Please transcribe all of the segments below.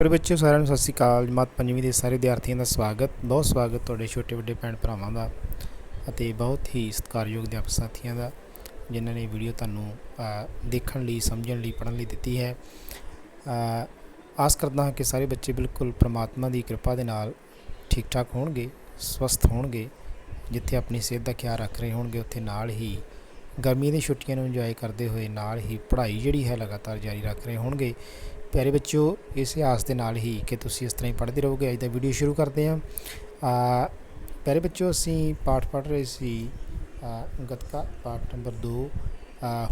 ਪਰ ਬੱਚਿਓ, ਸਾਰਿਆਂ ਨੂੰ ਸਤਿ ਸ਼੍ਰੀ ਅਕਾਲ। ਜਮਾਤ ਪੰਜਵੀਂ ਦੇ ਸਾਰੇ ਵਿਦਿਆਰਥੀਆਂ ਦਾ ਸਵਾਗਤ। ਬਹੁਤ ਸਵਾਗਤ ਤੁਹਾਡੇ ਛੋਟੇ ਵੱਡੇ ਭੈਣ ਭਰਾਵਾਂ ਦਾ ਅਤੇ ਬਹੁਤ ਹੀ ਸਤਿਕਾਰਯੋਗ ਅਧਿਆਪਕ ਸਾਥੀਆਂ ਦਾ, ਜਿਨ੍ਹਾਂ ਨੇ ਵੀਡੀਓ ਤੁਹਾਨੂੰ ਦੇਖਣ ਲਈ, ਸਮਝਣ ਲਈ, ਪੜ੍ਹਨ ਲਈ ਦਿੱਤੀ ਹੈ। ਆਸ ਕਰਦਾ ਹਾਂ ਕਿ ਸਾਰੇ ਬੱਚੇ ਬਿਲਕੁਲ ਪ੍ਰਮਾਤਮਾ ਦੀ ਕਿਰਪਾ ਦੇ ਨਾਲ ਠੀਕ ਠਾਕ ਹੋਣਗੇ, ਸਵਸਥ ਹੋਣਗੇ, ਜਿੱਥੇ ਆਪਣੀ ਸਿਹਤ ਦਾ ਖਿਆਲ ਰੱਖ ਰਹੇ ਹੋਣਗੇ, ਉੱਥੇ ਨਾਲ ਹੀ ਗਰਮੀ ਦੀਆਂ ਛੁੱਟੀਆਂ ਨੂੰ ਇੰਜੋਏ ਕਰਦੇ ਹੋਏ ਨਾਲ ਹੀ ਪੜ੍ਹਾਈ ਜਿਹੜੀ ਹੈ ਲਗਾਤਾਰ ਜਾਰੀ ਰੱਖ ਰਹੇ ਹੋਣਗੇ। ਪਿਆਰੇ ਬੱਚਿਓ ਇਸ ਆਸ ਦੇ ਨਾਲ ਹੀ ਕਿ ਤੁਸੀਂ ਇਸ ਤਰ੍ਹਾਂ ਹੀ ਪੜ੍ਹਦੇ ਰਹੋਗੇ ਅੱਜ ਦਾ ਵੀਡੀਓ ਸ਼ੁਰੂ ਕਰਦੇ ਹਾਂ। ਆ ਪਿਆਰੇ ਬੱਚਿਓ ਅਸੀਂ ਪਾਠ ਪੜ੍ਹ ਰਹੇ ਸੀ ਆ, ਗੱਤਕਾ ਪਾਠ ਨੰਬਰ 2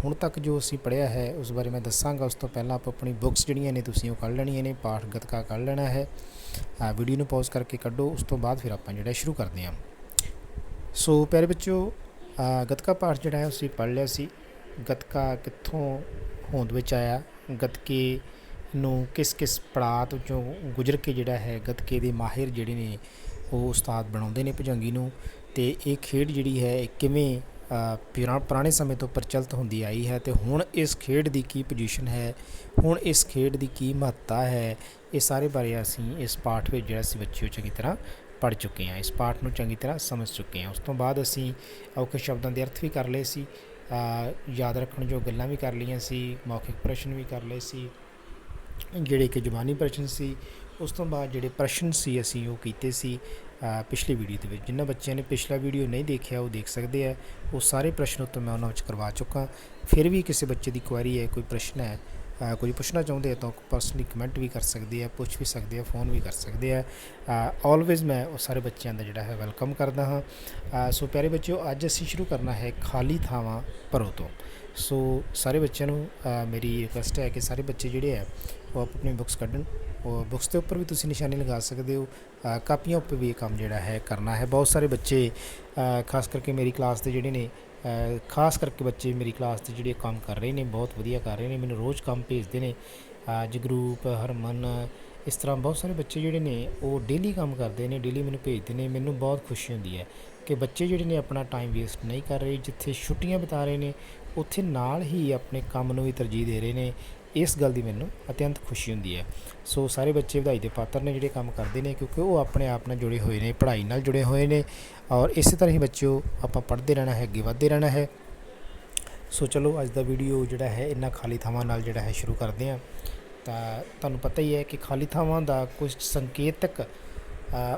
ਹੁਣ ਤੱਕ ਜੋ ਅਸੀਂ ਪੜ੍ਹਿਆ ਹੈ ਉਸ ਬਾਰੇ ਮੈਂ ਦੱਸਾਂਗਾ। ਉਸ ਤੋਂ ਪਹਿਲਾਂ ਆਪਾਂ ਆਪਣੀ ਬੁੱਕਸ ਜਿਹੜੀਆਂ ਨੇ ਤੁਸੀਂ ਉਹ ਕੱਢ ਲੈਣੀਆਂ ਨੇ ਪਾਠ ਗੱਤਕਾ ਕੱਢ ਲੈਣਾ ਹੈ। ਵੀਡੀਓ ਨੂੰ ਪੌਜ਼ ਕਰਕੇ ਕੱਢੋ ਉਸ ਤੋਂ ਬਾਅਦ ਫਿਰ ਆਪਾਂ ਜਿਹੜਾ ਸ਼ੁਰੂ ਕਰਦੇ ਹਾਂ। ਸੋ ਪਿਆਰੇ ਬੱਚਿਓ ਆ, ਗੱਤਕਾ ਪਾਠ ਜਿਹੜਾ ਹੈ ਅਸੀਂ ਪੜ੍ਹ ਲਿਆ ਸੀ। ਗੱਤਕਾ ਕਿੱਥੋਂ ਹੋਂਦ ਵਿੱਚ ਆਇਆ? ਗੱਤਕੇ ਨੂੰ ਕਿਸ ਕਿਸ ਪੜਾਅ ਤੋਂ ਗੁਜ਼ਰ ਕੇ ਜਿਹੜਾ ਹੈ ਗੱਤਕੇ ਦੇ ਮਾਹਿਰ ਜਿਹੜੇ ਨੇ ਉਹ ਉਸਤਾਦ ਬਣਾਉਂਦੇ ਨੇ ਭੁਜੰਗੀ ਨੂੰ ਅਤੇ ਇਹ ਖੇਡ ਜਿਹੜੀ ਹੈ ਇਹ ਕਿਵੇਂ ਪੁਰਾ- ਪੁਰਾਣੇ ਸਮੇਂ ਤੋਂ ਪ੍ਰਚਲਿਤ ਹੁੰਦੀ ਆਈ ਹੈ ਤੇ ਹੁਣ ਇਸ ਖੇਡ ਦੀ ਕੀ ਪੋਜੀਸ਼ਨ ਹੈ, ਹੁਣ ਇਸ ਖੇਡ ਦੀ ਕੀ ਮਹੱਤਤਾ ਹੈ, ਇਹ ਸਾਰੇ ਬਾਰੇ ਅਸੀਂ ਇਸ ਪਾਠ ਵਿੱਚ ਜਿਹੜਾ ਅਸੀਂ ਬੱਚਿਓ ਚੰਗੀ ਤਰ੍ਹਾਂ ਪੜ੍ਹ ਚੁੱਕੇ ਹਾਂ। ਇਸ ਪਾਠ ਨੂੰ ਚੰਗੀ ਤਰ੍ਹਾਂ ਸਮਝ ਚੁੱਕੇ ਹਾਂ। ਉਸ ਤੋਂ ਬਾਅਦ ਅਸੀਂ ਔਖੇ ਸ਼ਬਦਾਂ ਦੇ ਅਰਥ ਵੀ ਕਰ ਲਏ ਸੀ ਯਾਦ ਰੱਖਣ ਜੋ ਗੱਲਾਂ ਵੀ ਕਰ ਲਈਆਂ ਸੀ, ਮੌਖਿਕ ਪ੍ਰਸ਼ਨ ਵੀ ਕਰ ਲਏ ਸੀ ਜਿਹੜੇ ਕਿ ਜ਼ੁਬਾਨੀ ਪ੍ਰਸ਼ਨ ਸੀ ਉਸ ਤੋਂ ਬਾਅਦ ਜਿਹੜੇ ਪ੍ਰਸ਼ਨ ਸੀ ਅਸੀਂ ਉਹ ਕੀਤੇ ਸੀ ਪਿਛਲੀ ਵੀਡੀਓ ਦੇ ਵਿੱਚ। ਜਿਨ੍ਹਾਂ ਬੱਚਿਆਂ ਨੇ ਪਿਛਲਾ ਵੀਡੀਓ ਨਹੀਂ ਦੇਖਿਆ ਉਹ ਦੇਖ ਸਕਦੇ ਆ। ਉਹ ਸਾਰੇ ਪ੍ਰਸ਼ਨ ਉੱਤਰ ਮੈਂ ਉਹਨਾਂ ਵਿੱਚ ਕਰਵਾ ਚੁੱਕਾ। ਫਿਰ ਵੀ ਕਿਸੇ ਬੱਚੇ ਦੀ ਕੁਐਰੀ ਹੈ ਕੋਈ ਪ੍ਰਸ਼ਨ ਹੈ ਅ, ਕੋਈ ਪੁੱਛਣਾ ਚਾਹੁੰਦੇ ਆ ਤਾਂ ਪਰਸਨਲੀ ਕਮੈਂਟ ਵੀ ਕਰ ਸਕਦੇ ਆ ਪੁੱਛ ਵੀ ਸਕਦੇ ਆ ਫੋਨ ਵੀ ਕਰ ਸਕਦੇ ਆ। ਆਲਵੇਜ਼ ਮੈਂ ਉਹ ਸਾਰੇ ਬੱਚਿਆਂ ਦਾ ਜਿਹੜਾ ਹੈ ਵੈਲਕਮ ਕਰਦਾ ਹਾਂ। ਸੋ ਪਿਆਰੇ ਬੱਚਿਓ ਅੱਜ ਅਸੀਂ ਸ਼ੁਰੂ ਕਰਨਾ ਹੈ ਖਾਲੀ ਥਾਵਾਂ ਭਰੋ ਤੋਂ। ਸੋ ਸਾਰੇ ਬੱਚਿਆਂ ਨੂੰ ਮੇਰੀ ਰਿਕੁਐਸਟ ਹੈ ਕਿ ਸਾਰੇ ਬੱਚੇ ਜਿਹੜੇ ਆ ਉਹ ਆਪ ਆਪਣੀ ਬੁੱਕਸ ਕੱਢਣ। ਉਹ ਬੁੱਕਸ ਦੇ ਉੱਪਰ ਵੀ ਤੁਸੀਂ ਨਿਸ਼ਾਨੀ ਲਗਾ ਸਕਦੇ ਹੋ। ਕਾਪੀਆਂ ਉੱਪਰ ਵੀ ਇਹ ਕੰਮ ਜਿਹੜਾ ਹੈ ਕਰਨਾ ਹੈ। ਬਹੁਤ ਸਾਰੇ ਬੱਚੇ ਖਾਸ ਕਰਕੇ ਮੇਰੀ ਕਲਾਸ ਦੇ ਜਿਹੜੇ ਨੇ ਖਾਸ ਕਰਕੇ ਬੱਚੇ ਮੇਰੀ ਕਲਾਸ ਦੇ ਜਿਹੜੇ ਕੰਮ ਕਰ ਰਹੇ ਨੇ, ਬਹੁਤ ਵਧੀਆ ਕਰ ਰਹੇ ਨੇ, ਮੈਨੂੰ ਰੋਜ਼ ਕੰਮ ਭੇਜਦੇ ਨੇ। ਜਗਰੂਪ, ਹਰਮਨ, ਇਸ ਤਰ੍ਹਾਂ ਬਹੁਤ ਸਾਰੇ ਬੱਚੇ ਜਿਹੜੇ ਨੇ, ਉਹ ਡੇਲੀ ਕੰਮ ਕਰਦੇ ਨੇ ਡੇਲੀ ਮੈਨੂੰ ਭੇਜਦੇ ਨੇ। ਮੈਨੂੰ ਬਹੁਤ ਖੁਸ਼ੀ ਹੁੰਦੀ ਹੈ ਕਿ ਬੱਚੇ ਜਿਹੜੇ ਨੇ ਆਪਣਾ ਟਾਈਮ ਵੇਸਟ ਨਹੀਂ ਕਰ ਰਹੇ, ਜਿੱਥੇ ਛੁੱਟੀਆਂ ਬਿਤਾ ਰਹੇ ਨੇ ਉੱਥੇ ਨਾਲ ਹੀ ਆਪਣੇ ਕੰਮ ਨੂੰ ਵੀ ਤਰਜੀਹ ਦੇ ਰਹੇ ਨੇ। ਇਸ ਗੱਲ ਦੀ ਮੈਨੂੰ ਅਤਿਅੰਤ ਖੁਸ਼ੀ ਹੁੰਦੀ ਹੈ। ਸੋ ਸਾਰੇ ਬੱਚੇ ਵਧਾਈ ਦੇ ਪਾਤਰ ਨੇ ਜਿਹੜੇ ਕੰਮ ਕਰਦੇ ਨੇ, ਕਿਉਂਕਿ ਉਹ ਆਪਣੇ ਆਪ ਨਾਲ ਜੁੜੇ ਹੋਏ ਨੇ, ਪੜ੍ਹਾਈ ਨਾਲ ਜੁੜੇ ਹੋਏ ਨੇ ਔਰ ਇਸੇ ਤਰ੍ਹਾਂ ਹੀ ਬੱਚਿਓ, ਆਪਾਂ ਪੜ੍ਹਦੇ ਰਹਿਣਾ ਹੈ, ਅੱਗੇ ਵਧਦੇ ਰਹਿਣਾ ਹੈ। ਸੋ ਚਲੋ, ਅੱਜ ਦਾ ਵੀਡੀਓ ਜਿਹੜਾ ਹੈ ਇਹਨਾਂ ਖਾਲੀ ਥਾਵਾਂ ਨਾਲ ਜਿਹੜਾ ਹੈ, ਸ਼ੁਰੂ ਕਰਦੇ ਹਾਂ। ਤਾਂ ਤੁਹਾਨੂੰ ਪਤਾ ਹੀ ਹੈ ਕਿ ਖਾਲੀ ਥਾਵਾਂ ਦਾ ਕੁਝ ਸੰਕੇਤਕ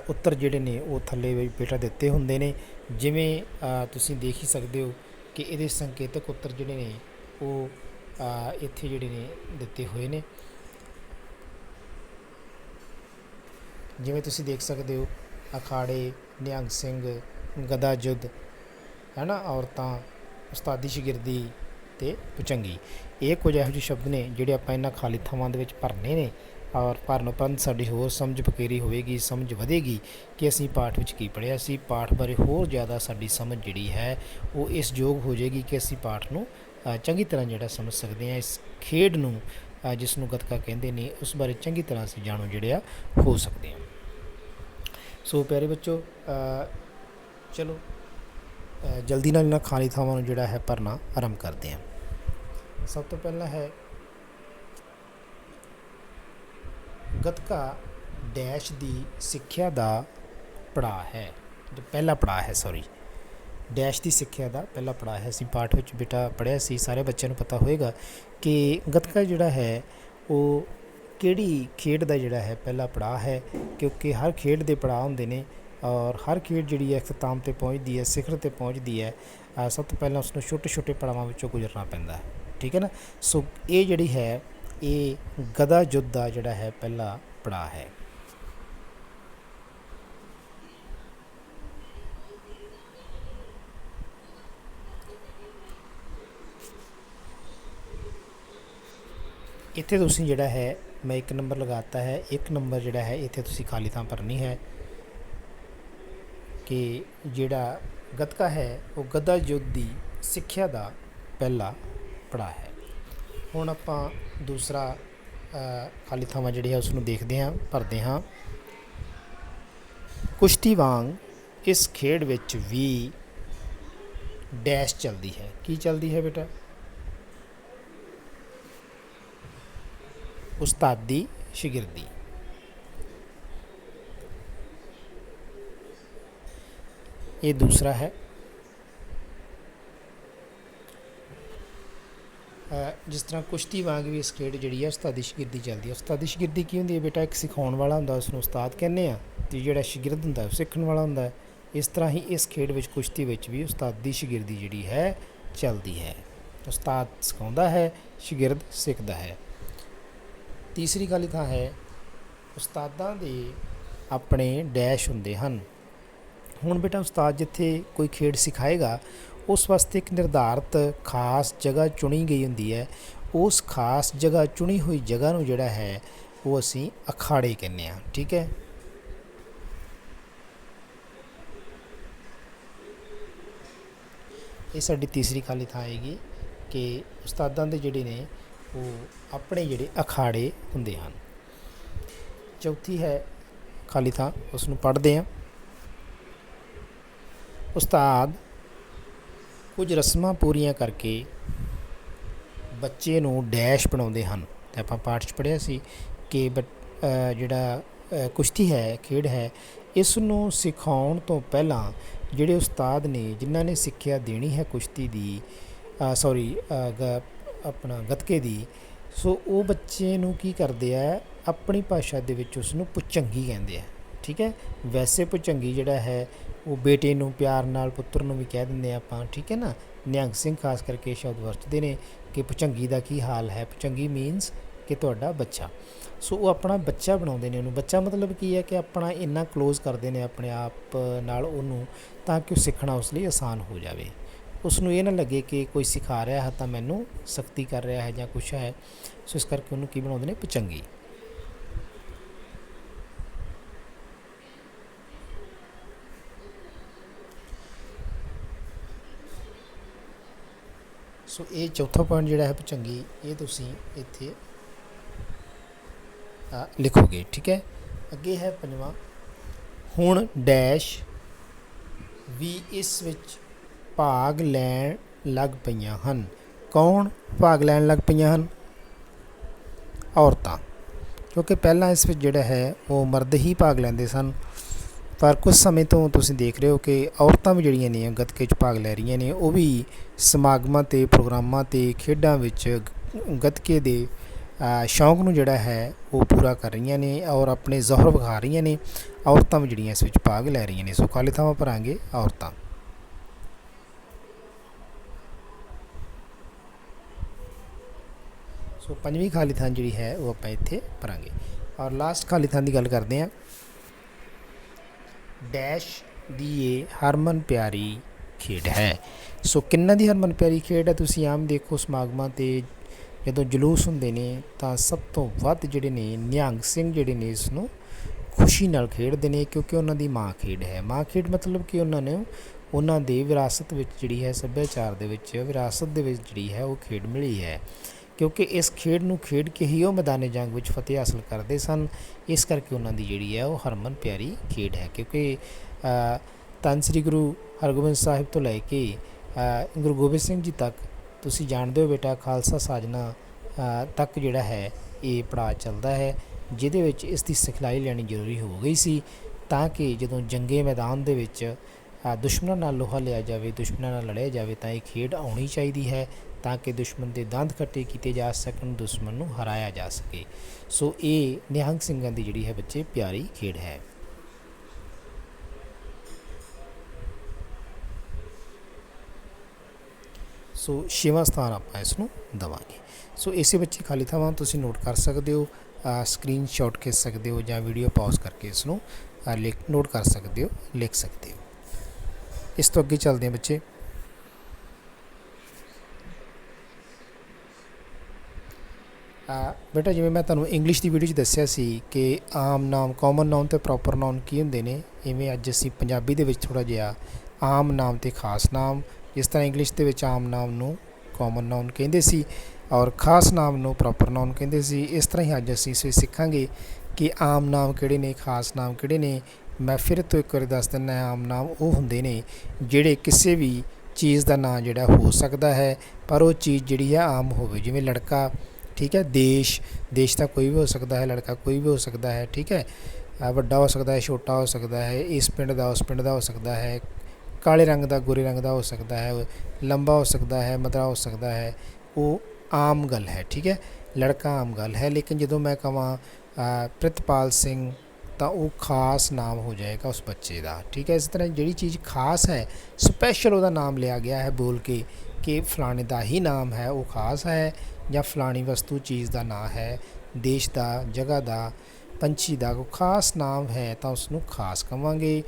ਉੱਤਰ ਜਿਹੜੇ ਨੇ, ਉਹ ਥੱਲੇ ਬੇਟਾ ਦਿੱਤੇ ਹੁੰਦੇ ਨੇ। ਜਿਵੇਂ ਤੁਸੀਂ ਦੇਖ ਹੀ ਸਕਦੇ ਹੋ ਕਿ ਇਹਦੇ ਸੰਕੇਤਕ ਉੱਤਰ ਜਿਹੜੇ ਨੇ ਉਹ ਇੱਥੇ ਜਿਹੜੇ ਨੇ ਦਿੱਤੇ ਹੋਏ ਨੇ। ਜਿਵੇਂ ਤੁਸੀਂ ਦੇਖ ਸਕਦੇ ਹੋ, ਅਖਾੜੇ, ਨਿਹੰਗ ਸਿੰਘ ਗਦਾ ਜੁੱਧ ਹੈ ਨਾ ਔਰਤਾਂ, ਉਸਤਾਦੀ, ਸ਼ਾਗਿਰਦੀ ਤੇ ਪੁਚੰਗੀ। ਇਹ ਕੁਝ ਇਹੋ ਜਿਹੇ ਸ਼ਬਦ ਨੇ ਜਿਹੜੇ ਆਪਾਂ ਇਹਨਾਂ ਖਾਲੀ ਥਾਵਾਂ ਦੇ ਵਿੱਚ ਭਰਨੇ ਨੇ। ਔਰ ਭਰਨ ਉਪਰੰਤ ਸਾਡੀ ਹੋਰ ਸਮਝ ਪਕੇਰੀ ਹੋਵੇਗੀ, ਸਮਝ ਵਧੇਗੀ ਕਿ ਅਸੀਂ ਪਾਠ ਵਿੱਚ ਕੀ ਪੜ੍ਹਿਆ ਸੀ। ਪਾਠ ਬਾਰੇ ਹੋਰ ਜ਼ਿਆਦਾ ਸਾਡੀ ਸਮਝ ਜਿਹੜੀ ਹੈ, ਉਹ ਇਸ ਯੋਗ ਹੋ ਜਾਏਗੀ ਕਿ ਅਸੀਂ ਪਾਠ ਨੂੰ ਚੰਗੀ ਤਰ੍ਹਾਂ ਜਿਹੜਾ ਸਮਝ ਸਕਦੇ ਹਾਂ, ਇਸ ਖੇਡ ਨੂੰ ਜਿਸ ਨੂੰ ਗੱਤਕਾ ਕਹਿੰਦੇ ਨੇ, ਉਸ ਬਾਰੇ ਚੰਗੀ ਤਰ੍ਹਾਂ ਅਸੀਂ ਜਾਣੂ ਜਿਹੜੇ ਆ, ਹੋ ਸਕਦੇ ਹਾਂ। ਸੋ ਪਿਆਰੇ ਬੱਚੋ ਚਲੋ ਜਲਦੀ ਨਾਲ ਇਹਨਾਂ ਖਾਲੀ ਥਾਵਾਂ ਨੂੰ ਜਿਹੜਾ ਹੈ ਭਰਨਾ ਆਰੰਭ ਕਰਦੇ ਹਾਂ। ਸਭ ਤੋਂ ਪਹਿਲਾਂ ਹੈ ਗੱਤਕਾ ਡੈਸ਼ ਦੀ ਸਿੱਖਿਆ ਦਾ ਪੜਾਅ ਹੈ। ਜੋ ਪਹਿਲਾ ਪੜਾਅ ਹੈ ਸੌਰੀ ਡੈਸ਼ ਦੀ ਸਿੱਖਿਆ ਦਾ ਪਹਿਲਾ ਪੜਾਅ ਹੈ। ਅਸੀਂ ਪਾਠ ਵਿੱਚ ਬੇਟਾ ਪੜਿਆ ਸੀ, ਸਾਰੇ ਬੱਚਿਆਂ ਨੂੰ ਪਤਾ ਹੋਏਗਾ ਕਿ ਗੱਤਕਾ ਜਿਹੜਾ ਹੈ, ਉਹ ਕਿਹੜੀ ਖੇਡ ਦਾ ਜਿਹੜਾ ਹੈ ਪਹਿਲਾ ਪੜਾਅ ਹੈ, ਕਿਉਂਕਿ ਹਰ ਖੇਡ ਦੇ ਪੜਾਅ ਹੁੰਦੇ ਨੇ ਔਰ ਹਰ ਖੇਡ ਜਿਹੜੀ ਹੈ ਇਖਤਤਾਮ ਤੇ ਪਹੁੰਚਦੀ ਹੈ, ਸਿਖਰ ਤੇ ਪਹੁੰਚਦੀ ਹੈ ਸਭ ਤੋਂ ਪਹਿਲਾਂ ਉਸ ਨੂੰ ਛੋਟੇ ਛੋਟੇ ਪੜਾਵਾਂ ਵਿੱਚੋਂ ਗੁਜ਼ਰਨਾ ਪੈਂਦਾ ਹੈ। ਠੀਕ ਹੈ ਨਾ? ਸੋ ਇਹ ਜਿਹੜੀ ਹੈ ਇਹ ਗਦਾ ਯੁੱਧ ਦਾ ਜਿਹੜਾ ਹੈ ਪਹਿਲਾ ਪੜਾਅ ਹੈ। ਇੱਥੇ ਤੁਸੀਂ ਜਿਹੜਾ ਹੈ, ਮੈਂ ਇੱਕ ਨੰਬਰ ਲਗਾਤਾ ਹੈ, ਇੱਕ ਨੰਬਰ ਜਿਹੜਾ ਹੈ ਇੱਥੇ ਤੁਸੀਂ ਖਾਲੀ ਥਾਂ ਭਰਨੀ ਹੈ ਕਿ ਜਿਹੜਾ ਗੱਤਕਾ ਹੈ, ਉਹ ਗੱਦਾ ਯੁੱਧ ਦੀ ਸਿੱਖਿਆ ਦਾ ਪਹਿਲਾ ਪੜਾਅ ਹੈ। ਹੁਣ ਆਪਾਂ ਦੂਸਰਾ ਖਾਲੀ ਥਾਵਾਂ ਜਿਹੜੀ ਹੈ ਉਸ ਨੂੰ ਦੇਖਦੇ ਹਾਂ, ਭਰਦੇ ਹਾਂ। ਕੁਸ਼ਤੀ ਵਾਂਗ ਇਸ ਖੇਡ ਵਿੱਚ ਵੀ ਡੈਸ਼ ਚੱਲਦੀ ਹੈ। ਕੀ ਚੱਲਦੀ ਹੈ ਬੇਟਾ? ਉਸਤਾਦ ਦੀ ਸ਼ਾਗਿਰਦੀ। ਇਹ ਦੂਸਰਾ ਹੈ। ਜਿਸ ਤਰ੍ਹਾਂ ਕੁਸ਼ਤੀ ਵਾਂਗ ਵੀ ਇਸ ਖੇਡ ਜਿਹੜੀ ਹੈ ਉਸਤਾਦੀ ਸ਼ਾਗਿਰਦੀ ਚੱਲਦੀ ਹੈ ਉਸਤਾਦੀ ਸ਼ਾਗਿਰਦੀ ਕੀ ਹੁੰਦੀ ਹੈ ਬੇਟਾ? ਇੱਕ ਸਿਖਾਉਣ ਵਾਲਾ ਹੁੰਦਾ ਉਸ ਨੂੰ ਉਸਤਾਦ ਕਹਿੰਦੇ ਆ ਤੇ ਜਿਹੜਾ ਸ਼ਾਗਿਰਦ ਹੁੰਦਾ, ਉਹ ਸਿੱਖਣ ਵਾਲਾ ਹੁੰਦਾ। ਹੈ ਇਸ ਤਰ੍ਹਾਂ ਹੀ ਇਸ ਖੇਡ ਵਿੱਚ, ਕੁਸ਼ਤੀ ਵਿੱਚ ਵੀ ਉਸਤਾਦੀ ਸ਼ਾਗਿਰਦੀ ਜਿਹੜੀ ਹੈ, ਚੱਲਦੀ ਹੈ। ਉਸਤਾਦ ਸਿਖਾਉਂਦਾ ਹੈ, ਸ਼ਾਗਿਰਦ ਸਿੱਖਦਾ ਹੈ। ਤੀਸਰੀ ਗੱਲ ਤਾਂ ਹੈ, ਉਸਤਾਦਾਂ ਦੇ ਆਪਣੇ ਡੈਸ਼ ਹੁੰਦੇ ਹਨ। ਹੁਣ ਬੇਟਾ, ਉਸਤਾਦ ਜਿੱਥੇ ਕੋਈ ਖੇਡ ਸਿਖਾਏਗਾ ਉਸ ਵਾਸਤੇ ਇੱਕ ਨਿਰਧਾਰਤ ਖਾਸ ਜਗ੍ਹਾ ਚੁਣੀ ਗਈ ਹੁੰਦੀ ਹੈ। ਉਸ ਖਾਸ ਜਗ੍ਹਾ ਚੁਣੀ ਹੋਈ ਜਗ੍ਹਾ ਨੂੰ ਜਿਹੜਾ ਹੈ, ਉਹ ਅਸੀਂ ਅਖਾੜੇ ਕਹਿੰਦੇ ਆ ਠੀਕ ਹੈ? ਇਹ ਸਾਡੀ ਤੀਸਰੀ ਖਾਲੀ ਥਾਂ ਆਏਗੀ ਕਿ ਉਸਤਾਦਾਂ ਦੇ ਜਿਹੜੇ ਨੇ, ਉਹ ਆਪਣੇ ਜਿਹੜੇ ਅਖਾੜੇ ਹੁੰਦੇ ਹਨ। ਚੌਥੀ ਹੈ ਖਾਲੀ ਥਾਂ ਉਸ ਨੂੰ ਪੜ੍ਹਦੇ ਹਾਂ। ਉਸਤਾਦ ਕੁਝ ਰਸਮਾਂ ਪੂਰੀਆਂ ਕਰਕੇ ਬੱਚੇ ਨੂੰ ਡੈਸ਼ ਬਣਾਉਂਦੇ ਹਨ। ਤੇ ਆਪਾਂ ਪਾਠ 'ਚ ਪੜ੍ਹਿਆ ਸੀ ਕਿ ਬੱਚ- ਜਿਹੜਾ ਕੁਸ਼ਤੀ ਹੈ, ਖੇਡ ਹੈ, ਇਸ ਨੂੰ ਸਿਖਾਉਣ ਤੋਂ ਪਹਿਲਾਂ ਜਿਹੜੇ ਉਸਤਾਦ ਨੇ, ਜਿਨ੍ਹਾਂ ਨੇ ਸਿੱਖਿਆ ਦੇਣੀ ਹੈ ਕੁਸ਼ਤੀ ਦੀ ਸੌਰੀ ਆਪਣਾ ਗੱਤਕੇ ਦੀ, ਸੋ ਉਹ ਬੱਚੇ ਨੂੰ ਕੀ ਕਰਦੇ ਆ, ਆਪਣੀ ਭਾਸ਼ਾ ਦੇ ਵਿੱਚ ਉਸ ਨੂੰ ਪੁਚੰਗੀ ਕਹਿੰਦੇ ਆ। ਠੀਕ ਹੈ? ਵੈਸੇ ਪੁਚੰਗੀ ਜਿਹੜਾ ਹੈ, ਉਹ ਬੇਟੇ ਨੂੰ ਪਿਆਰ ਨਾਲ, ਪੁੱਤਰ ਨੂੰ ਵੀ ਕਹਿ ਦਿੰਦੇ ਆ ਆਪਾਂ, ਠੀਕ ਹੈ ਨਾ? ਨਿਹੰਗ ਸਿੰਘ ਖਾਸ ਕਰਕੇ ਸ਼ਬਦ ਵਰਤਦੇ ਨੇ ਕਿ ਪੁਚੰਗੀ ਦਾ ਕੀ ਹਾਲ ਹੈ? ਪੁਚੰਗੀ ਮੀਨਸ ਕਿ ਤੁਹਾਡਾ ਬੱਚਾ। ਸੋ ਉਹ ਆਪਣਾ ਬੱਚਾ ਬਣਾਉਂਦੇ ਨੇ ਉਹਨੂੰ। ਬੱਚਾ ਮਤਲਬ ਕੀ ਹੈ ਕਿ ਆਪਣਾ ਇੰਨਾ ক্লোਜ਼ ਕਰਦੇ ਨੇ ਆਪਣੇ ਆਪ ਨਾਲ ਉਹਨੂੰ, ਤਾਂ ਕਿ ਉਹ ਸਿੱਖਣਾ ਉਸ ਲਈ ਆਸਾਨ ਹੋ ਜਾਵੇ। ਉਸ ਨੂੰ ਇਹ ਨਾ ਲੱਗੇ ਕਿ ਕੋਈ ਸਿਖਾ ਰਿਹਾ ਹੈ ਤਾਂ ਮੈਨੂੰ ਸਖਤੀ ਕਰ ਰਿਹਾ ਹੈ ਜਾਂ ਕੁਛ ਹੈ। ਸੋ ਇਸ ਕਰਕੇ ਉਹਨੂੰ ਕੀ ਬਣਾਉਂਦੇ ਨੇ? ਪਚੰਗੀ ਸੋ ਇਹ ਚੌਥਾ ਪੁਆਇੰਟ ਜਿਹੜਾ ਹੈ ਚੰਗੀ ਇਹ ਤੁਸੀਂ ਇੱਥੇ ਲਿਖੋਗੇ, ਠੀਕ ਹੈ? ਅੱਗੇ ਹੈ ਪੰਜਵਾਂ। ਹੁਣ ਡੈਸ਼ ਵੀ ਇਸ ਵਿੱਚ ਭਾਗ ਲੈਣ ਲੱਗ ਪਈਆਂ ਹਨ। ਕੌਣ ਭਾਗ ਲੈਣ ਲੱਗ ਪਈਆਂ ਹਨ? ਔਰਤਾਂ। ਕਿਉਂਕਿ ਪਹਿਲਾਂ ਇਸ ਵਿੱਚ ਜਿਹੜਾ ਹੈ, ਉਹ ਮਰਦ ਹੀ ਭਾਗ ਲੈਂਦੇ ਸਨ। ਪਰ ਕੁਝ ਸਮੇਂ ਤੋਂ ਤੁਸੀਂ ਦੇਖ ਰਹੇ ਹੋ ਕਿ ਔਰਤਾਂ ਵੀ ਜਿਹੜੀਆਂ ਨੇ ਗੱਤਕੇ 'ਚ ਭਾਗ ਲੈ ਰਹੀਆਂ ਨੇ ਉਹ ਵੀ ਸਮਾਗਮਾਂ ਤੇ ਪ੍ਰੋਗਰਾਮਾਂ ਤੇ ਖੇਡਾਂ ਵਿੱਚ ਗ- ਗੱਤਕੇ ਦੇ ਅ, ਸ਼ੌਂਕ ਨੂੰ ਜਿਹੜਾ ਹੈ ਉਹ ਪੂਰਾ ਕਰ ਰਹੀਆਂ ਨੇ ਔਰ ਆਪਣੇ ਜ਼ੋਹਰ ਵਿਖਾ ਰਹੀਆਂ ਨੇ ਔਰਤਾਂ ਵੀ ਜਿਹੜੀਆਂ ਇਸ ਵਿੱਚ ਭਾਗ ਲੈ ਰਹੀਆਂ ਨੇ। ਸੋ ਖਾਲੀ ਥਾਵਾਂ ਭਰਾਂਗੇ ਔਰਤਾਂ। ਸੋ ਪੰਜਵੀਂ ਖਾਲੀ ਥਾਂ ਜਿਹੜੀ ਹੈ ਉਹ ਆਪਾਂ ਇੱਥੇ ਭਰਾਂਗੇ। ਔਰ ਲਾਸਟ ਖਾਲੀ ਥਾਂ ਦੀ ਗੱਲ ਕਰਦੇ ਹਾਂ। ਡੈਸ਼ ਦੀ ਇਹ ਹਰਮਨ ਪਿਆਰੀ ਖੇਡ ਹੈ। ਸੋ ਕਿੰਨਾ ਦੀ ਹਰਮਨ ਪਿਆਰੀ ਖੇਡ ਹੈ? ਤੁਸੀਂ ਆਮ ਦੇਖੋ ਸਮਾਗਮਾਂ ਤੇ ਜਦੋਂ ਜਲੂਸ ਹੁੰਦੇ ਨੇ, ਤਾਂ ਸਭ ਤੋਂ ਵੱਧ ਜਿਹੜੇ ਨੇ ਨਿਹੰਗ ਸਿੰਘ ਜਿਹੜੇ ਨੇ ਇਸ ਨੂੰ ਖੁਸ਼ੀ ਨਾਲ ਖੇਡਦੇ ਨੇ ਕਿਉਂਕਿ ਉਹਨਾਂ ਦੀ ਮਾਂ ਖੇਡ ਹੈ। ਮਾਂ ਖੇਡ ਮਤਲਬ ਕਿ ਉਹਨਾਂ ਨੇ ਉਹਨਾਂ ਦੇ ਵਿਰਾਸਤ ਵਿੱਚ ਜਿਹੜੀ ਹੈ ਸੱਭਿਆਚਾਰ ਦੇ ਵਿੱਚ, ਵਿਰਾਸਤ ਦੇ ਵਿੱਚ ਜਿਹੜੀ ਹੈ ਉਹ ਖੇਡ ਮਿਲੀ ਹੈ। ਕਿਉਂਕਿ ਇਸ ਖੇਡ ਨੂੰ ਖੇਡ ਕੇ ਹੀ ਉਹ ਮੈਦਾਨੇ ਜੰਗ ਵਿੱਚ ਫਤਿਹ ਹਾਸਲ ਕਰਦੇ ਸਨ। ਇਸ ਕਰਕੇ ਉਹਨਾਂ ਦੀ ਜਿਹੜੀ ਹੈ ਉਹ ਹਰਮਨ ਪਿਆਰੀ ਖੇਡ ਹੈ। ਕਿਉਂਕਿ ਧੰਨ ਸ੍ਰੀ ਗੁਰੂ ਹਰਗੋਬਿੰਦ ਸਾਹਿਬ ਤੋਂ ਲੈ ਕੇ ਗੁਰੂ ਗੋਬਿੰਦ ਸਿੰਘ ਜੀ ਤੱਕ ਤੁਸੀਂ ਜਾਣਦੇ ਹੋ ਬੇਟਾ, ਖਾਲਸਾ ਸਾਜਨਾ ਤੱਕ ਜਿਹੜਾ ਹੈ ਇਹ ਪੜਾਅ ਚੱਲਦਾ ਹੈ, ਜਿਹਦੇ ਵਿੱਚ ਇਸ ਦੀ ਸਿਖਲਾਈ ਲੈਣੀ ਜ਼ਰੂਰੀ ਹੋ ਗਈ ਸੀ ਤਾਂ ਕਿ ਜਦੋਂ ਜੰਗੇ ਮੈਦਾਨ ਦੇ ਵਿੱਚ ਦੁਸ਼ਮਣਾਂ ਨਾਲ ਲੋਹਾ ਲਿਆ ਜਾਵੇ, ਦੁਸ਼ਮਣਾਂ ਨਾਲ ਲੜਿਆ ਜਾਵੇ ਤਾਂ ਇਹ ਖੇਡ ਆਉਣੀ ਚਾਹੀਦੀ ਹੈ। ਤਾਂ ਕਿ ਦੁਸ਼ਮਣ ਦੇ ਦੰਦ ਖੱਟੇ ਕੀਤੇ ਜਾ ਸਕਣ, ਦੁਸ਼ਮਣ ਨੂੰ ਹਰਾਇਆ ਜਾ ਸਕੇ। ਸੋ ਇਹ ਨਿਹੰਗ ਸਿੰਘਾਂ ਦੀ ਜਿਹੜੀ ਹੈ ਬੱਚੇ, ਪਿਆਰੀ ਖੇਡ ਹੈ। ਸੋ ਛੇਵਾਂ ਸਥਾਨ ਆਪਾਂ ਇਸ ਨੂੰ ਦਵਾਂਗੇ। ਸੋ ਇਸੇ ਬੱਚੇ ਖਾਲੀ ਥਾਵਾਂ ਤੁਸੀਂ ਨੋਟ ਕਰ ਸਕਦੇ ਹੋ ਸਕਰੀਨਸ਼ਾਟ ਖਿੱਚ ਸਕਦੇ ਹੋ ਜਾਂ ਵੀਡੀਓ ਪਾਜ਼ ਕਰਕੇ ਇਸ ਨੂੰ ਲਿਖ, ਨੋਟ ਕਰ ਸਕਦੇ ਹੋ, ਲਿਖ ਸਕਦੇ ਹੋ। ਇਸ ਤੋਂ ਅੱਗੇ ਚੱਲਦੇ ਹਾਂ ਬੱਚੇ। ਬੇਟਾ, ਜਿਵੇਂ ਮੈਂ ਤੁਹਾਨੂੰ ਇੰਗਲਿਸ਼ ਦੀ ਵੀਡੀਓ 'ਚ ਦੱਸਿਆ ਸੀ ਕਿ ਆਮ ਨਾਮ ਕਾਮਨ ਨਾਮ ਤੇ ਪ੍ਰੋਪਰ ਨਾਮ ਕੀ ਹੁੰਦੇ ਨੇ? ਇਵੇਂ ਅੱਜ ਅਸੀਂ ਪੰਜਾਬੀ ਦੇ ਵਿੱਚ ਥੋੜਾ ਜਿਹਾ ਆਮ ਨਾਮ ਤੇ ਖਾਸ ਨਾਮ, ਜਿਸ ਤਰ੍ਹਾਂ ਇੰਗਲਿਸ਼ ਦੇ ਵਿੱਚ ਆਮ ਨਾਮ ਨੂੰ ਕਾਮਨ ਨਾਮ ਕਹਿੰਦੇ ਸੀ ਔਰ ਖਾਸ ਨਾਮ ਨੂੰ ਪ੍ਰੋਪਰ ਨਾਮ ਕਹਿੰਦੇ ਸੀ। ਇਸ ਤਰ੍ਹਾਂ ਹੀ ਅੱਜ ਅਸੀਂ ਇਸ ਵਿੱਚ ਸਿੱਖਾਂਗੇ ਕਿ ਆਮ ਨਾਮ ਕਿਹੜੇ ਨੇ, ਖਾਸ ਨਾਮ ਕਿਹੜੇ ਨੇ। ਮੈਂ ਫਿਰ ਤੋਂ ਇੱਕ ਵਾਰੀ ਦੱਸ ਦਿੰਦਾ ਆਮ ਨਾਮ ਉਹ ਹੁੰਦੇ ਨੇ ਜਿਹੜੇ ਕਿਸੇ ਵੀ ਚੀਜ਼ ਦਾ ਨਾਂ ਜਿਹੜਾ ਹੋ ਸਕਦਾ ਹੈ, ਪਰ ਉਹ ਚੀਜ਼ ਜਿਹੜੀ ਹੈ ਆਮ ਹੋਵੇ, ਜਿਵੇਂ ਲੜਕਾ ਠੀਕ ਹੈ, ਦੇਸ਼ ਦੇਸ਼ ਦਾ ਕੋਈ ਵੀ ਹੋ ਸਕਦਾ ਹੈ, ਲੜਕਾ ਕੋਈ ਵੀ ਹੋ ਸਕਦਾ ਹੈ, ਠੀਕ ਹੈ। ਵੱਡਾ ਹੋ ਸਕਦਾ ਹੈ, ਛੋਟਾ ਹੋ ਸਕਦਾ ਹੈ, ਇਸ ਪਿੰਡ ਦਾ, ਉਸ ਪਿੰਡ ਦਾ ਹੋ ਸਕਦਾ ਹੈ, ਕਾਲੇ ਰੰਗ ਦਾ, ਗੋਰੇ ਰੰਗ ਦਾ ਹੋ ਸਕਦਾ ਹੈ, ਲੰਬਾ ਹੋ ਸਕਦਾ ਹੈ, ਮਧਰਾ ਹੋ ਸਕਦਾ ਹੈ, ਉਹ ਆਮ ਗੱਲ ਹੈ, ਠੀਕ ਹੈ। ਲੜਕਾ ਆਮ ਗੱਲ ਹੈ, ਲੇਕਿਨ ਜਦੋਂ ਮੈਂ ਕਹਾਂ ਪ੍ਰਿਤਪਾਲ ਸਿੰਘ, ਤਾਂ ਉਹ ਖਾਸ ਨਾਮ ਹੋ ਜਾਏਗਾ ਉਸ ਬੱਚੇ ਦਾ, ਠੀਕ ਹੈ। ਇਸ ਤਰ੍ਹਾਂ ਜਿਹੜੀ ਚੀਜ਼ ਖਾਸ ਹੈ, ਸਪੈਸ਼ਲ ਉਹਦਾ ਨਾਮ ਲਿਆ ਗਿਆ ਹੈ ਬੋਲ ਕੇ ਕਿ ਫਲਾਣੇ ਦਾ ਹੀ ਨਾਮ ਹੈ, ਉਹ ਖਾਸ ਹੈ। ਜਾਂ ਫਲਾਣੀ ਵਸਤੂ ਚੀਜ਼ ਦਾ ਨਾਂ ਹੈ, ਦੇਸ਼ ਦਾ, ਜਗ੍ਹਾ ਦਾ, ਪੰਛੀ ਦਾ ਕੋਈ ਖਾਸ ਨਾਮ ਹੈ ਤਾਂ ਉਸ ਨੂੰ ਖਾਸ ਕਵਾਂਗੇ।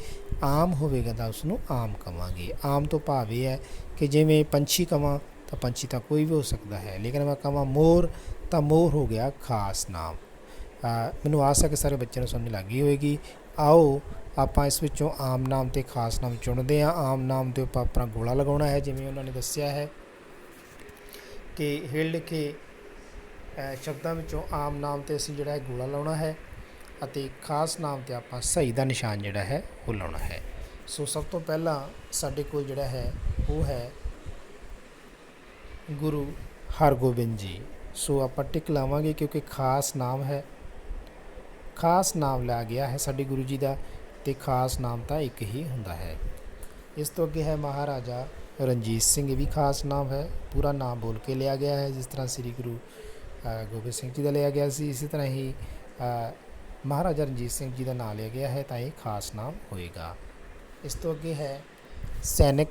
ਆਮ ਹੋਵੇਗਾ ਤਾਂ ਉਸ ਨੂੰ ਆਮ ਕਵਾਂਗੇ। ਆਮ ਤੋਂ ਭਾਵ ਇਹ ਹੈ ਕਿ ਜਿਵੇਂ ਪੰਛੀ ਕਵਾਂ ਤਾਂ ਪੰਛੀ ਤਾਂ ਕੋਈ ਵੀ ਹੋ ਸਕਦਾ ਹੈ। ਲੇਕਿਨ ਮੈਂ ਕਵਾਂ ਮੋਰ ਤਾਂ ਮੋਰ ਹੋ ਗਿਆ ਖਾਸ ਨਾਮ। ਮੈਨੂੰ ਆਸ ਹੈ ਕਿ ਸਾਰੇ ਬੱਚਿਆਂ ਨੂੰ ਸਮਝ ਲੱਗ ਗਈ ਹੋਵੇਗੀ। ਆਓ ਆਪਾਂ ਇਸ ਵਿੱਚੋਂ ਆਮ ਨਾਮ ਤੇ ਖਾਸ ਨਾਮ ਚੁਣਦੇ ਹਾਂ। ਆਮ ਨਾਮ ਦੇ ਉੱਪਰ ਆਪਣਾ ਗੋਲਾ ਲਗਾਉਣਾ ਹੈ, ਜਿਵੇਂ ਉਹਨਾਂ ਨੇ ਦੱਸਿਆ ਹੈ। ਕਿ ਹੇਠ ਲਿਖੇ ਅ, ਸ਼ਬਦਾਂ ਵਿੱਚੋਂ ਆਮ ਨਾਮ ਤੇ ਅਸੀਂ ਜਿਹੜਾ ਹੈ ਗੋਲਾ ਲਾਉਣਾ ਹੈ ਅਤੇ ਖਾਸ ਨਾਮ ਤੇ ਆਪਾਂ ਸਹੀ ਦਾ ਨਿਸ਼ਾਨ ਜਿਹੜਾ ਹੈ ਉਹ ਲਾਉਣਾ ਹੈ। ਸੋ ਸਭ ਤੋਂ ਪਹਿਲਾਂ ਸਾਡੇ ਕੋਲ ਜਿਹੜਾ ਹੈ ਉਹ ਹੈ ਗੁਰੂ ਹਰਗੋਬਿੰਦ ਜੀ। ਸੋ ਆਪਾਂ ਟਿਕ ਲਾਵਾਂਗੇ ਕਿਉਂਕਿ ਖਾਸ ਨਾਮ ਹੈ। ਖਾਸ ਨਾਮ ਲਿਆ ਗਿਆ ਹੈ ਸਾਡੇ ਗੁਰੂ ਜੀ ਦਾ ਤੇ ਖਾਸ ਨਾਮ ਤਾਂ ਇੱਕ ਹੀ ਹੁੰਦਾ ਹੈ। ਇਸ ਤੋਂ ਅੱਗੇ ਹੈ ਮਹਾਰਾਜਾ ਰਣਜੀਤ ਸਿੰਘ ਇਹ ਵੀ ਖਾਸ ਨਾਮ ਹੈ। ਪੂਰਾ ਨਾਮ ਬੋਲ ਕੇ ਲਿਆ ਗਿਆ ਹੈ, ਜਿਸ ਤਰ੍ਹਾਂ ਸ੍ਰੀ ਗੁਰੂ ਗੋਬਿੰਦ ਸਿੰਘ ਜੀ ਦਾ ਲਿਆ ਗਿਆ ਸੀ। ਇਸੇ ਤਰ੍ਹਾਂ ਹੀ ਮਹਾਰਾਜਾ ਰਣਜੀਤ ਸਿੰਘ ਜੀ ਦਾ ਨਾਮ ਲਿਆ ਗਿਆ ਹੈ, ਤਾਂ ਇਹ ਖਾਸ ਨਾਮ ਹੋਏਗਾ। ਇਸ ਤੋਂ ਅੱਗੇ ਹੈ ਸੈਨਿਕ।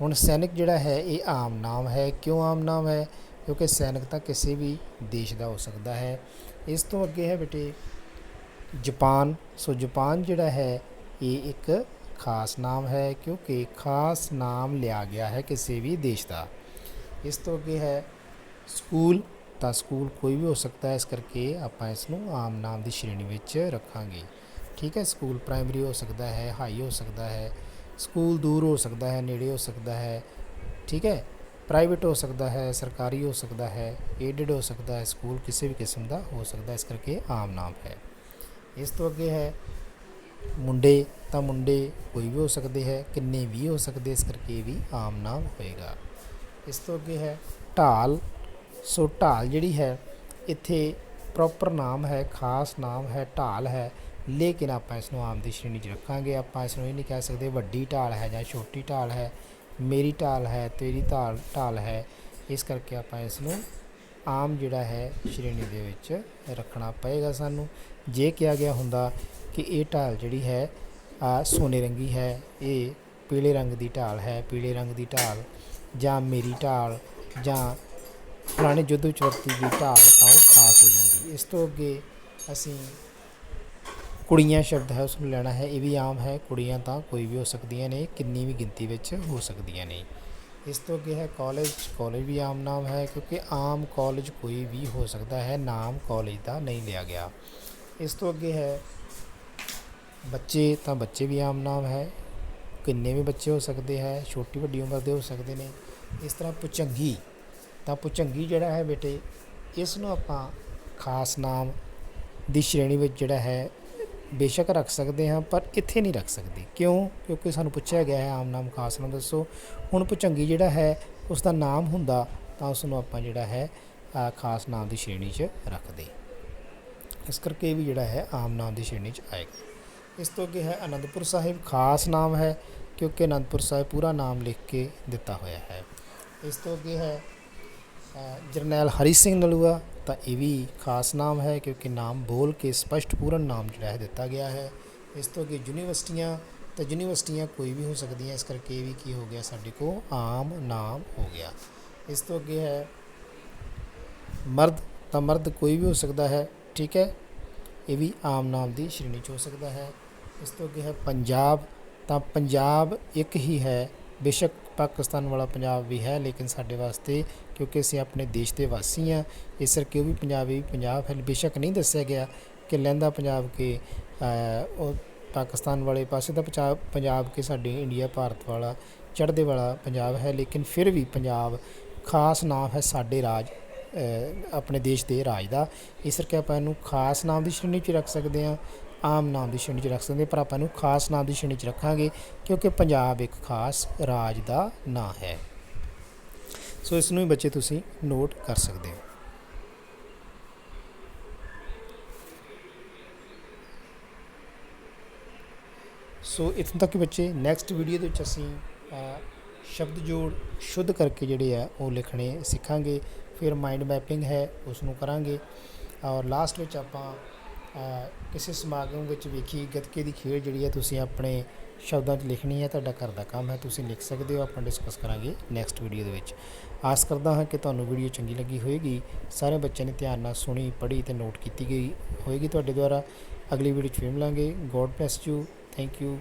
ਹੁਣ ਸੈਨਿਕ ਜਿਹੜਾ ਹੈ, ਇਹ ਆਮ ਨਾਮ ਹੈ। ਕਿਉਂ ਆਮ ਨਾਮ ਹੈ? ਕਿਉਂਕਿ ਸੈਨਿਕ ਤਾਂ ਕਿਸੇ ਵੀ ਦੇਸ਼ ਦਾ ਹੋ ਸਕਦਾ ਹੈ। ਇਸ ਤੋਂ ਅੱਗੇ ਹੈ ਬੇਟੇ, ਜਾਪਾਨ। ਸੋ ਜਾਪਾਨ ਜਿਹੜਾ ਹੈ, ਇਹ ਇੱਕ ਖਾਸ ਨਾਮ ਹੈ ਕਿਉਂਕਿ ਖਾਸ ਨਾਮ ਲਿਆ ਗਿਆ ਹੈ ਕਿਸੇ ਵੀ ਦੇਸ਼ ਦਾ। ਇਸ ਤੋਂ ਅੱਗੇ ਹੈ ਸਕੂਲ, ਤਾਂ ਸਕੂਲ ਕੋਈ ਵੀ ਹੋ ਸਕਦਾ ਹੈ, ਇਸ ਕਰਕੇ ਆਪਾਂ ਇਸ ਨੂੰ ਆਮ ਨਾਮ ਦੀ ਸ਼੍ਰੇਣੀ ਵਿੱਚ ਰੱਖਾਂਗੇ। ਠੀਕ ਹੈ, ਸਕੂਲ ਪ੍ਰਾਇਮਰੀ ਹੋ ਸਕਦਾ ਹੈ, ਹਾਈ ਹੋ ਸਕਦਾ ਹੈ, ਸਕੂਲ ਦੂਰ ਹੋ ਸਕਦਾ ਹੈ, ਨੇੜੇ ਹੋ ਸਕਦਾ ਹੈ, ਠੀਕ ਹੈ, ਪ੍ਰਾਈਵੇਟ ਹੋ ਸਕਦਾ ਹੈ, ਸਰਕਾਰੀ ਹੋ ਸਕਦਾ ਹੈ, ਏਡਡ ਹੋ ਸਕਦਾ ਹੈ, ਸਕੂਲ ਕਿਸੇ ਵੀ ਕਿਸਮ ਦਾ ਹੋ ਸਕਦਾ ਇਸ ਕਰਕੇ ਆਮ ਨਾਮ ਹੈ। ਇਸ ਤੋਂ ਅੱਗੇ ਹੈ ਮੁੰਡੇ ਤਾਂ ਮੁੰਡੇ ਕੋਈ ਵੀ ਹੋ ਸਕਦੇ ਹੈ, ਕਿੰਨੇ ਵੀ ਹੋ ਸਕਦੇ, ਇਸ ਕਰਕੇ ਇਹ ਵੀ ਆਮ ਨਾਮ ਹੋਏਗਾ। ਇਸ ਤੋਂ ਅੱਗੇ ਹੈ ਢਾਲ। ਸੋ ਢਾਲ ਜਿਹੜੀ ਹੈ, ਇੱਥੇ ਪ੍ਰੋਪਰ ਨਾਮ ਹੈ, ਖਾਸ ਨਾਮ ਹੈ, ਢਾਲ ਹੈ। ਲੇਕਿਨ ਆਪਾਂ ਇਸ ਨੂੰ ਆਮ ਦੀ ਸ਼੍ਰੇਣੀ 'ਚ ਰੱਖਾਂਗੇ। ਆਪਾਂ ਇਸ ਨੂੰ ਇਹ ਨਹੀਂ ਕਹਿ ਸਕਦੇ ਵੱਡੀ ਢਾਲ ਹੈ ਜਾਂ ਛੋਟੀ ਢਾਲ ਹੈ, ਮੇਰੀ ਢਾਲ ਹੈ, ਤੇਰੀ ਢਾਲ ਢਾਲ ਹੈ। ਇਸ ਕਰਕੇ ਆਪਾਂ ਇਸ ਨੂੰ ਆਮ ਜਿਹੜਾ ਹੈ ਸ਼੍ਰੇਣੀ ਦੇ ਵਿੱਚ ਰੱਖਣਾ ਪਏਗਾ ਸਾਨੂੰ। ਜੇ ਕਿਹਾ ਗਿਆ ਹੁੰਦਾ ਕਿ ਇਹ ਢਾਲ ਜਿਹੜੀ ਹੈ, ਆ ਸੋਨੇ ਰੰਗੀ ਹੈ, ਇਹ ਪੀਲੇ ਰੰਗ ਦੀ ਢਾਲ ਹੈ, ਪੀਲੇ ਰੰਗ ਦੀ ਢਾਲ ਜਾਂ ਮੇਰੀ ਢਾਲ ਜਾਂ ਪੁਰਾਣੇ ਯੁੱਧ ਵਿੱਚ ਦੀ ਢਾਲ ਤਾਂ ਉਹ ਖਾਸ ਹੋ ਜਾਂਦੀ ਇਸ ਤੋਂ ਅੱਗੇ ਅਸੀਂ ਕੁੜੀਆਂ ਸ਼ਬਦ ਹੈ ਉਸ ਨੂੰ ਲੈਣਾ ਹੈ, ਇਹ ਵੀ ਆਮ ਹੈ, ਕੁੜੀਆਂ ਤਾਂ ਕੋਈ ਵੀ ਹੋ ਸਕਦੀਆਂ ਨੇ, ਕਿੰਨੀ ਵੀ ਗਿਣਤੀ ਵਿੱਚ ਹੋ ਸਕਦੀਆਂ ਨੇ। ਇਸ ਤੋਂ ਅੱਗੇ ਹੈ ਕੋਲਜ ਕੋਲਜ ਵੀ ਆਮ ਨਾਮ ਹੈ ਕਿਉਂਕਿ ਆਮ ਕੋਲਜ ਕੋਈ ਵੀ ਹੋ ਸਕਦਾ ਹੈ, ਨਾਮ ਕੋਲਜ ਦਾ ਨਹੀਂ ਲਿਆ ਗਿਆ। ਇਸ ਤੋਂ ਅੱਗੇ ਹੈ ਬੱਚੇ, ਤਾਂ ਬੱਚੇ ਵੀ ਆਮ ਨਾਮ ਹੈ। ਕਿੰਨੇ ਵੀ ਬੱਚੇ ਹੋ ਸਕਦੇ ਹੈ, ਛੋਟੀ ਵੱਡੀ ਉਮਰ ਦੇ ਹੋ ਸਕਦੇ ਨੇ। ਇਸ ਤਰ੍ਹਾਂ ਪੁਚੰਗੀ, ਤਾਂ ਪੁਚੰਗੀ ਜਿਹੜਾ ਹੈ ਬੇਟੇ, ਇਸ ਨੂੰ ਆਪਾਂ ਖਾਸ ਨਾਮ ਦੀ ਸ਼੍ਰੇਣੀ ਵਿੱਚ ਜਿਹੜਾ ਹੈ ਬੇਸ਼ੱਕ ਰੱਖ ਸਕਦੇ ਹਾਂ, ਪਰ ਇੱਥੇ ਨਹੀਂ ਰੱਖ ਸਕਦੇ। ਕਿਉਂ? ਕਿਉਂਕਿ ਸਾਨੂੰ ਪੁੱਛਿਆ ਗਿਆ ਹੈ, ਆਮ ਨਾਮ ਖਾਸ ਨਾਮ ਦੱਸੋ। ਹੁਣ ਪੁਚੰਗੀ ਜਿਹੜਾ ਹੈ ਉਸ ਦਾ ਨਾਮ ਹੁੰਦਾ ਤਾਂ ਉਸ ਨੂੰ ਆਪਾਂ ਜਿਹੜਾ ਹੈ ਖਾਸ ਨਾਮ ਦੀ ਸ਼੍ਰੇਣੀ 'ਚ ਰੱਖਦੇ। ਇਸ ਕਰਕੇ ਇਹ ਵੀ ਜਿਹੜਾ ਹੈ, ਆਮ ਨਾਮ ਦੀ ਸ਼੍ਰੇਣੀ 'ਚ ਆਏਗਾ। ਇਸ ਤੋਂ ਅੱਗੇ ਹੈ ਅਨੰਦਪੁਰ ਸਾਹਿਬ, ਖਾਸ ਨਾਮ ਹੈ, ਕਿਉਂਕਿ ਅਨੰਦਪੁਰ ਸਾਹਿਬ ਪੂਰਾ ਨਾਮ ਲਿਖ ਕੇ ਦਿੱਤਾ ਹੋਇਆ ਹੈ। ਇਸ ਤੋਂ ਅੱਗੇ ਹੈ ਜਰਨੈਲ ਹਰੀ ਸਿੰਘ ਨਲੂਆ, ਤਾਂ ਇਹ ਵੀ ਖਾਸ ਨਾਮ ਹੈ ਕਿਉਂਕਿ ਨਾਮ ਬੋਲ ਕੇ ਸਪਸ਼ਟ ਪੂਰਨ ਨਾਮ ਜਿਹੜਾ ਹੈ ਦਿੱਤਾ ਗਿਆ ਹੈ। ਇਸ ਤੋਂ ਅੱਗੇ ਯੂਨੀਵਰਸਿਟੀਆਂ, ਤਾਂ ਯੂਨੀਵਰਸਿਟੀਆਂ ਕੋਈ ਵੀ ਹੋ ਸਕਦੀਆਂ, ਇਸ ਕਰਕੇ ਇਹ ਵੀ ਕੀ ਹੋ ਗਿਆ, ਸਾਡੇ ਕੋਲ ਆਮ ਨਾਮ ਹੋ ਗਿਆ। ਇਸ ਤੋਂ ਅੱਗੇ ਹੈ, ਮਰਦ, ਤਾਂ ਮਰਦ ਕੋਈ ਵੀ ਹੋ ਸਕਦਾ ਹੈ, ਠੀਕ ਹੈ? ਇਹ ਵੀ ਆਮ ਨਾਮ ਦੀ ਸ਼੍ਰੇਣੀ 'ਚ ਹੋ ਸਕਦਾ ਹੈ। ਇਸ ਤੋਂ ਅੱਗੇ ਹੈ, ਪੰਜਾਬ, ਤਾਂ ਪੰਜਾਬ ਇੱਕ ਹੀ ਹੈ, ਬੇਸ਼ੱਕ ਪਾਕਿਸਤਾਨ ਵਾਲਾ ਪੰਜਾਬ ਵੀ ਹੈ, ਲੇਕਿਨ ਸਾਡੇ ਵਾਸਤੇ, ਕਿਉਂਕਿ ਅਸੀਂ ਆਪਣੇ ਦੇਸ਼ ਦੇ ਵਾਸੀ ਹਾਂ, ਇਸ ਕਰਕੇ ਉਹ ਵੀ ਪੰਜਾਬੀ ਪੰਜਾਬ ਹੈ। ਬੇਸ਼ੱਕ ਨਹੀਂ ਦੱਸਿਆ ਗਿਆ ਕਿ ਲਹਿੰਦਾ ਪੰਜਾਬ ਕੇ ਉਹ ਪਾਕਿਸਤਾਨ ਵਾਲੇ ਪਾਸੇ ਦਾ ਪੰਜਾਬ ਪੰਜਾਬ ਕੇ ਸਾਡੇ ਇੰਡੀਆ, ਭਾਰਤ ਵਾਲਾ, ਚੜ੍ਹਦੇ ਵਾਲਾ ਪੰਜਾਬ ਹੈ, ਲੇਕਿਨ ਫਿਰ ਵੀ ਪੰਜਾਬ ਖਾਸ ਨਾਮ ਹੈ ਸਾਡੇ ਰਾਜ ਆਪਣੇ ਦੇਸ਼ ਦੇ ਰਾਜ ਦਾ। ਇਸ ਕਰਕੇ ਆਪਾਂ ਇਹਨੂੰ ਖਾਸ ਨਾਮ ਦੀ ਸ਼੍ਰੇਣੀ 'ਚ ਰੱਖ ਸਕਦੇ ਹਾਂ। ਆਮ ਨਾਮ ਦੀ ਸ਼੍ਰੇਣੀ 'ਚ ਰੱਖ ਸਕਦੇ ਪਰ ਆਪਾਂ ਇਹਨੂੰ ਖਾਸ ਨਾਮ ਦੀ ਸ਼੍ਰੇਣੀ 'ਚ ਰੱਖਾਂਗੇ, ਕਿਉਂਕਿ ਪੰਜਾਬ ਇੱਕ ਖਾਸ ਰਾਜ ਦਾ ਨਾਂ ਹੈ। ਸੋ ਇਸ ਨੂੰ ਵੀ ਬੱਚੇ ਤੁਸੀਂ ਨੋਟ ਕਰ ਸਕਦੇ ਹੋ। ਸੋ ਇੱਥੋਂ ਤੱਕ ਬੱਚੇ ਨੈਕਸਟ ਵੀਡੀਓ ਦੇ ਵਿੱਚ ਅਸੀਂ ਸ਼ਬਦ ਜੋੜ ਸ਼ੁੱਧ ਕਰਕੇ ਜਿਹੜੇ ਆ, ਉਹ ਲਿਖਣੇ ਸਿੱਖਾਂਗੇ, ਫਿਰ ਮਾਈਂਡ ਮੈਪਿੰਗ ਹੈ ਉਸ ਨੂੰ ਕਰਾਂਗੇ। ਔਰ ਲਾਸਟ ਵਿੱਚ ਆਪਾਂ ਕਿਸੇ ਸਮਾਗਮ ਵਿੱਚ ਵੇਖੀ ਗੱਤਕੇ ਦੀ ਖੇਡ ਜਿਹੜੀ ਹੈ ਤੁਸੀਂ ਆਪਣੇ ਸ਼ਬਦਾਂ 'ਚ ਲਿਖਣੀ ਹੈ, ਤੁਹਾਡਾ ਘਰ ਦਾ ਕੰਮ ਹੈ, ਤੁਸੀਂ ਲਿਖ ਸਕਦੇ ਹੋ, ਆਪਾਂ ਡਿਸਕਸ ਕਰਾਂਗੇ ਨੈਕਸਟ ਵੀਡੀਓ ਦੇ ਵਿੱਚ। ਆਸ ਕਰਦਾ ਹਾਂ ਕਿ ਤੁਹਾਨੂੰ ਵੀਡੀਓ ਚੰਗੀ ਲੱਗੀ ਹੋਵੇਗੀ ਸਾਰੇ ਬੱਚਿਆਂ ਨੇ ਧਿਆਨ ਨਾਲ ਸੁਣੀ, ਪੜ੍ਹੀ ਤੇ ਨੋਟ ਕੀਤੀ ਗਈ ਹੋਏਗੀ ਤੁਹਾਡੇ ਦੁਆਰਾ। ਅਗਲੀ ਵੀਡੀਓ 'ਚ ਫਿਰ ਮਿਲਾਂਗੇ। God bless you thank you